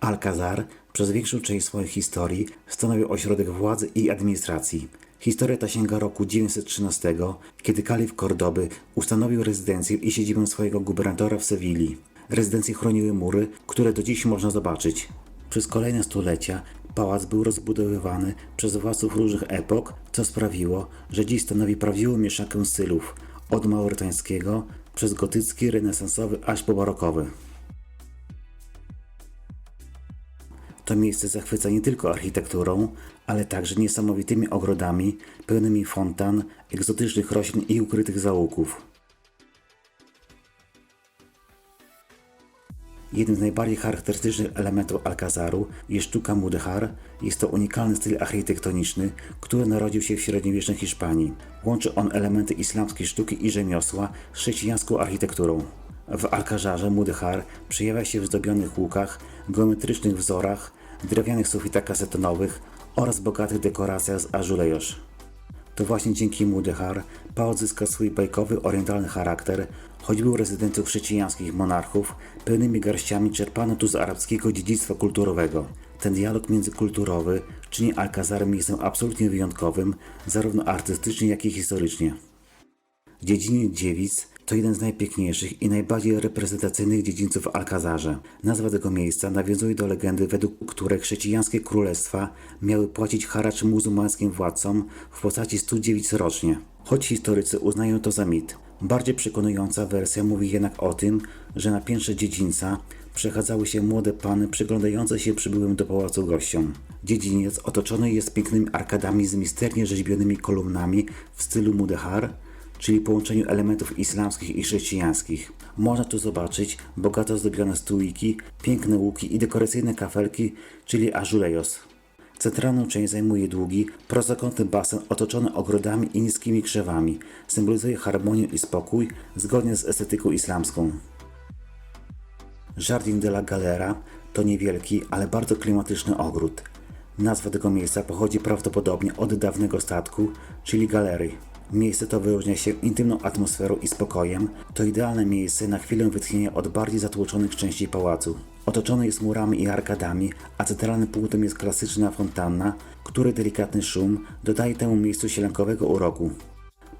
Alcazar przez większą część swojej historii stanowił ośrodek władzy i administracji. Historia ta sięga roku 913, kiedy kalif Kordoby ustanowił rezydencję i siedzibę swojego gubernatora w Sewilli. Rezydencję chroniły mury, które do dziś można zobaczyć. Przez kolejne stulecia pałac był rozbudowywany przez władców różnych epok, co sprawiło, że dziś stanowi prawdziwą mieszankę stylów, od maurytańskiego przez gotycki, renesansowy aż po barokowy. To miejsce zachwyca nie tylko architekturą, ale także niesamowitymi ogrodami, pełnymi fontan, egzotycznych roślin i ukrytych zaułków. Jednym z najbardziej charakterystycznych elementów Alcazaru jest sztuka mudéjar. Jest to unikalny styl architektoniczny, który narodził się w średniowiecznej Hiszpanii. Łączy on elementy islamskiej sztuki i rzemiosła z chrześcijańską architekturą. W Alcazarze mudéjar przejawia się w zdobionych łukach, geometrycznych wzorach, drewnianych sufitach kasetonowych oraz bogatych dekoracjach z azulejos. To właśnie dzięki Mudéjar pałac zyskał swój bajkowy, orientalny charakter, choć był rezydencją chrześcijańskich monarchów, pełnymi garściami czerpano tu z arabskiego dziedzictwa kulturowego. Ten dialog międzykulturowy czyni Alcazar miejscem absolutnie wyjątkowym, zarówno artystycznie, jak i historycznie. Dziedziniec Dziewic to jeden z najpiękniejszych i najbardziej reprezentacyjnych dziedzińców w. Nazwa tego miejsca nawiązuje do legendy, według której chrześcijańskie królestwa miały płacić haracz muzułmańskim władcom w postaci 100 dziewic rocznie. Choć historycy uznają to za mit. Bardziej przekonująca wersja mówi jednak o tym, że na piętrze dziedzińca przechadzały się młode pany przyglądające się przybyłym do pałacu gościom. Dziedziniec otoczony jest pięknymi arkadami z misternie rzeźbionymi kolumnami w stylu mudéjar, czyli połączeniu elementów islamskich i chrześcijańskich. Można tu zobaczyć bogato zdobione stójki, piękne łuki i dekoracyjne kafelki, czyli azulejos. Centralną część zajmuje długi, prostokątny basen otoczony ogrodami i niskimi krzewami. Symbolizuje harmonię i spokój zgodnie z estetyką islamską. Jardin de la Galera to niewielki, ale bardzo klimatyczny ogród. Nazwa tego miejsca pochodzi prawdopodobnie od dawnego statku, czyli galery. Miejsce to wyróżnia się intymną atmosferą i spokojem. To idealne miejsce na chwilę wytchnienia od bardziej zatłoczonych części pałacu. Otoczony jest murami i arkadami, a centralnym punktem jest klasyczna fontanna, której delikatny szum dodaje temu miejscu sielankowego uroku.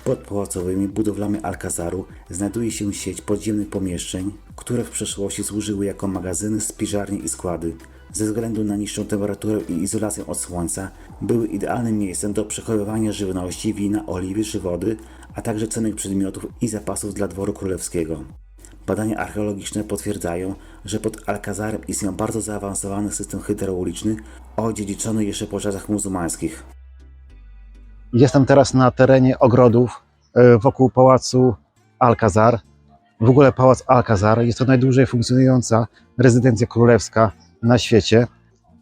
Pod pałacowymi budowlami Alcazaru znajduje się sieć podziemnych pomieszczeń, które w przeszłości służyły jako magazyny, spiżarnie i składy. Ze względu na niższą temperaturę i izolację od słońca, były idealnym miejscem do przechowywania żywności, wina, oliwy czy wody, a także cennych przedmiotów i zapasów dla dworu królewskiego. Badania archeologiczne potwierdzają, że pod Alcazarem istniał bardzo zaawansowany system hydrauliczny odziedziczony jeszcze po czasach muzułmańskich. Jestem teraz na terenie ogrodów e, wokół pałacu Alcazar. W ogóle pałac Alcazar jest to najdłużej funkcjonująca rezydencja królewska na świecie.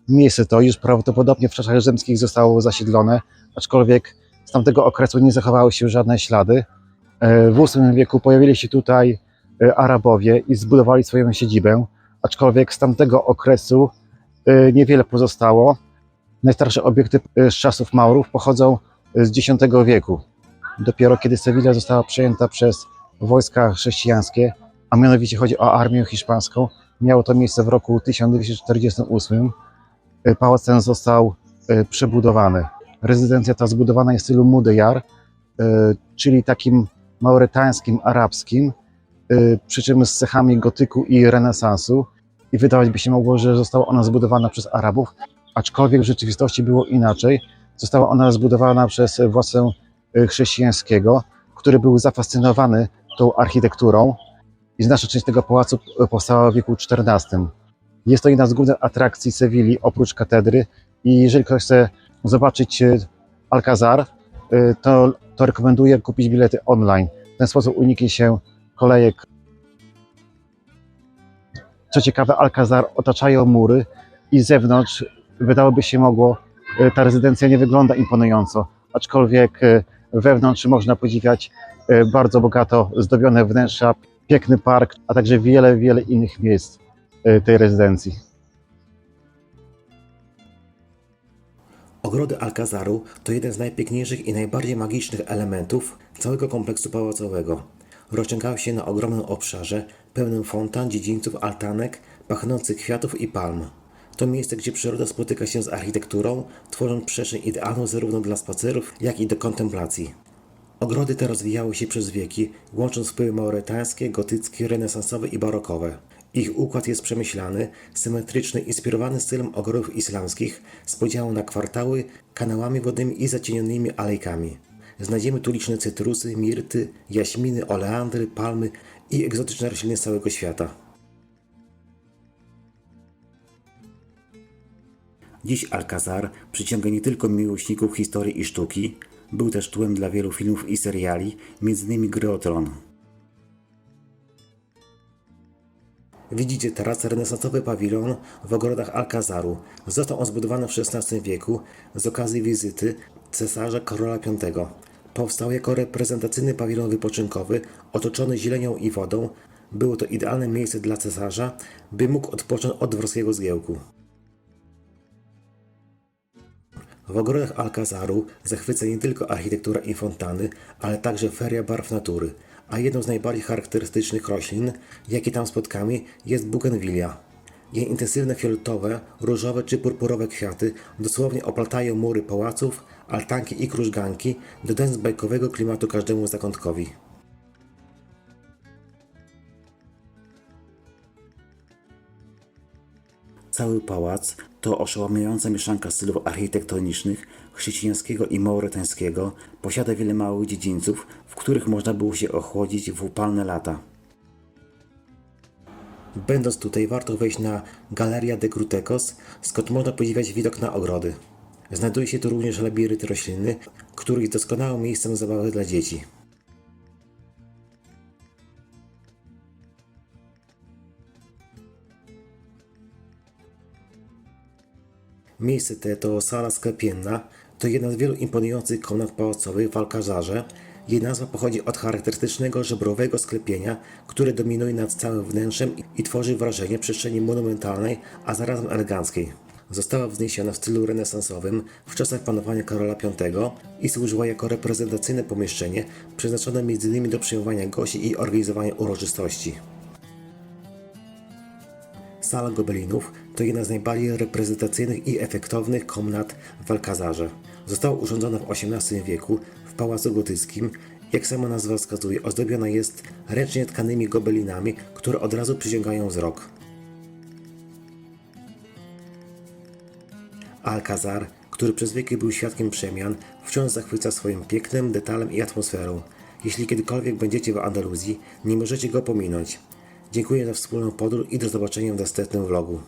Miejsce to już prawdopodobnie w czasach rzymskich zostało zasiedlone, aczkolwiek z tamtego okresu nie zachowały się żadne ślady. E, W VIII wieku pojawili się tutaj e, Arabowie i zbudowali swoją siedzibę, aczkolwiek z tamtego okresu e, niewiele pozostało. Najstarsze obiekty z czasów Maurów pochodzą z X wieku. Dopiero kiedy Sewilla została przejęta przez wojska chrześcijańskie, a mianowicie chodzi o armię hiszpańską, miało to miejsce w roku 1248. E, Pałac ten został e, przebudowany. Rezydencja ta zbudowana jest w stylu mudéjar, e, czyli takim maurytańskim, arabskim, przy czym z cechami gotyku i renesansu. I wydawać by się mogło, że została ona zbudowana przez Arabów, aczkolwiek w rzeczywistości było inaczej. Została ona zbudowana przez władcę chrześcijańskiego, który był zafascynowany tą architekturą i znaczna część tego pałacu e, powstała w wieku XIV. Jest to jedna z głównych atrakcji Sewilli oprócz katedry i jeżeli ktoś chce zobaczyć e, Alcazar, e, to, to rekomenduję kupić bilety online. W ten sposób uniknie się kolejek. Co ciekawe, Alcazar otaczają mury i z zewnątrz wydałoby się mogło, ta rezydencja nie wygląda imponująco, aczkolwiek wewnątrz można podziwiać bardzo bogato zdobione wnętrza, piękny park, a także wiele, wiele innych miejsc e, tej rezydencji. Ogrody Alcazaru to jeden z najpiękniejszych i najbardziej magicznych elementów całego kompleksu pałacowego. Rozciągają się na ogromnym obszarze, pełnym fontan, dziedzińców, altanek, pachnących kwiatów i palm. To miejsce, gdzie przyroda spotyka się z architekturą, tworząc przestrzeń idealną zarówno dla spacerów, jak i do kontemplacji. Ogrody te rozwijały się przez wieki, łącząc wpływy mauretańskie, gotyckie, renesansowe i barokowe. Ich układ jest przemyślany, symetryczny, inspirowany stylem ogrodów islamskich z podziału na kwartały, kanałami wodnymi i zacienionymi alejkami. Znajdziemy tu liczne cytrusy, mirty, jaśminy, oleandry, palmy i egzotyczne rośliny z całego świata. Dziś Alcazar przyciąga nie tylko miłośników historii i sztuki, był też tłem dla wielu filmów i seriali, m.in. Gry o Tron. Widzicie teraz renesansowy pawilon w ogrodach Alcazaru. Został on zbudowany w XVI wieku z okazji wizyty cesarza Karola V. Powstał jako reprezentacyjny pawilon wypoczynkowy otoczony zielenią i wodą. Było to idealne miejsce dla cesarza, by mógł odpocząć od dworskiego zgiełku. W ogrodach Alcazaru zachwyca nie tylko architektura i fontany, ale także feria barw natury, a jedną z najbardziej charakterystycznych roślin, jakie tam spotkamy, jest bugenwilia. Jej intensywne fioletowe, różowe czy purpurowe kwiaty dosłownie oplatają mury pałaców, altanki i krużganki, dodając bajkowego klimatu każdemu zakątkowi. Cały pałac to oszałamiająca mieszanka stylów architektonicznych, chrześcijańskiego i mauretańskiego, posiada wiele małych dziedzińców, w których można było się ochłodzić w upalne lata. Będąc tutaj, warto wejść na Galeria de Grutecos, skąd można podziwiać widok na ogrody. Znajduje się tu również labirynt roślinny, który jest doskonałym miejscem zabawy dla dzieci. Miejsce te to sala sklepienna, to jedna z wielu imponujących komnat pałacowych w Alcazarze. Jej nazwa pochodzi od charakterystycznego żebrowego sklepienia, które dominuje nad całym wnętrzem i tworzy wrażenie przestrzeni monumentalnej, a zarazem eleganckiej. Została wzniesiona w stylu renesansowym w czasach panowania Karola V i służyła jako reprezentacyjne pomieszczenie przeznaczone m.in. do przyjmowania gości i organizowania uroczystości. Sala Gobelinów to jedna z najbardziej reprezentacyjnych i efektownych komnat w Alcazarze. Została urządzona w XVIII wieku w Pałacu Gotyckim. Jak sama nazwa wskazuje, ozdobiona jest ręcznie tkanymi gobelinami, które od razu przyciągają wzrok. Alcazar, który przez wieki był świadkiem przemian, wciąż zachwyca swoim pięknem, detalem i atmosferą. Jeśli kiedykolwiek będziecie w Andaluzji, nie możecie go pominąć. Dziękuję za wspólną podróż i do zobaczenia w następnym vlogu.